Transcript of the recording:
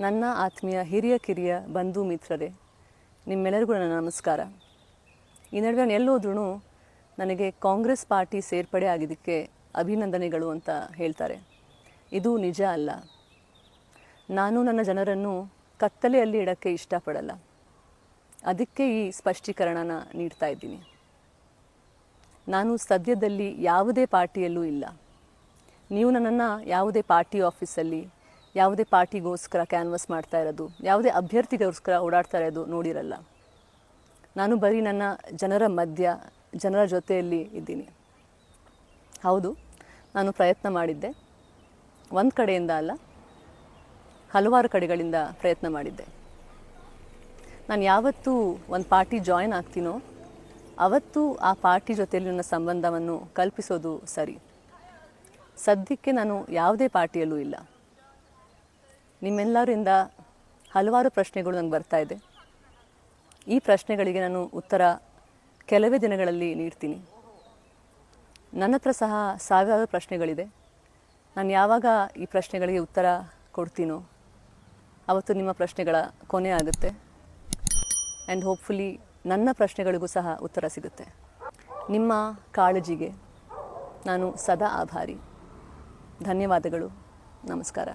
ನನ್ನ ಆತ್ಮೀಯ ಹಿರಿಯ ಕಿರಿಯ ಬಂಧು ಮಿತ್ರರೇ, ನಿಮ್ಮೆಲ್ಲರಿಗೂ ನನ್ನ ನಮಸ್ಕಾರ. ಈ ನಡುವೆ ಎಲ್ಲೋದ್ರೂ ನನಗೆ ಕಾಂಗ್ರೆಸ್ ಪಾರ್ಟಿ ಸೇರ್ಪಡೆ ಆಗಿದ್ದಕ್ಕೆ ಅಭಿನಂದನೆಗಳು ಅಂತ ಹೇಳ್ತಾರೆ. ಇದು ನಿಜ ಅಲ್ಲ. ನಾನು ನನ್ನ ಜನರನ್ನು ಕತ್ತಲೆಯಲ್ಲಿ ಇಡೋಕ್ಕೆ ಇಷ್ಟಪಡಲ್ಲ. ಅದಕ್ಕೆ ಈ ಸ್ಪಷ್ಟೀಕರಣನ ನೀಡ್ತಾ ಇದ್ದೀನಿ. ನಾನು ಸದ್ಯದಲ್ಲಿ ಯಾವುದೇ ಪಾರ್ಟಿಯಲ್ಲೂ ಇಲ್ಲ. ನೀವು ನನ್ನನ್ನು ಯಾವುದೇ ಪಾರ್ಟಿ ಆಫೀಸಲ್ಲಿ ಯಾವುದೇ ಪಾರ್ಟಿಗೋಸ್ಕರ ಕ್ಯಾನ್ವಸ್ ಮಾಡ್ತಾ ಇರೋದು, ಯಾವುದೇ ಅಭ್ಯರ್ಥಿಗೋಸ್ಕರ ಓಡಾಡ್ತಾ ಇರೋದು ನೋಡಿರಲ್ಲ. ನಾನು ಬರೀ ನನ್ನ ಜನರ ಮಧ್ಯ, ಜನರ ಜೊತೆಯಲ್ಲಿ ಇದ್ದೀನಿ. ಹೌದು, ನಾನು ಪ್ರಯತ್ನ ಮಾಡಿದ್ದೆ. ಒಂದು ಕಡೆಯಿಂದ ಅಲ್ಲ, ಹಲವಾರು ಕಡೆಗಳಿಂದ ಪ್ರಯತ್ನ ಮಾಡಿದ್ದೆ. ನಾನು ಯಾವತ್ತೂ ಒಂದು ಪಾರ್ಟಿ ಜಾಯಿನ್ ಆಗ್ತೀನೋ, ಅವತ್ತು ಆ ಪಾರ್ಟಿ ಜೊತೆಯಲ್ಲಿ ನನ್ನ ಸಂಬಂಧವನ್ನು ಕಲ್ಪಿಸೋದು ಸರಿ. ಸದ್ಯಕ್ಕೆ ನಾನು ಯಾವುದೇ ಪಾರ್ಟಿಯಲ್ಲೂ ಇಲ್ಲ. ನಿಮ್ಮೆಲ್ಲರಿಂದ ಹಲವಾರು ಪ್ರಶ್ನೆಗಳು ನಂಗೆ ಬರ್ತಾ ಇದೆ. ಈ ಪ್ರಶ್ನೆಗಳಿಗೆ ನಾನು ಉತ್ತರ ಕೆಲವೇ ದಿನಗಳಲ್ಲಿ ನೀಡ್ತೀನಿ. ನನ್ನ ಹತ್ರ ಸಹ ಸಾವಿರಾರು ಪ್ರಶ್ನೆಗಳಿದೆ. ನಾನು ಯಾವಾಗ ಈ ಪ್ರಶ್ನೆಗಳಿಗೆ ಉತ್ತರ ಕೊಡ್ತೀನೋ ಅವತ್ತು ನಿಮ್ಮ ಪ್ರಶ್ನೆಗಳ ಕೊನೆ ಆಗುತ್ತೆ. ಆ್ಯಂಡ್ ಹೋಪ್ಫುಲಿ ನನ್ನ ಪ್ರಶ್ನೆಗಳಿಗೂ ಸಹ ಉತ್ತರ ಸಿಗುತ್ತೆ. ನಿಮ್ಮ ಕಾಳಜಿಗೆ ನಾನು ಸದಾ ಆಭಾರಿ. ಧನ್ಯವಾದಗಳು. ನಮಸ್ಕಾರ.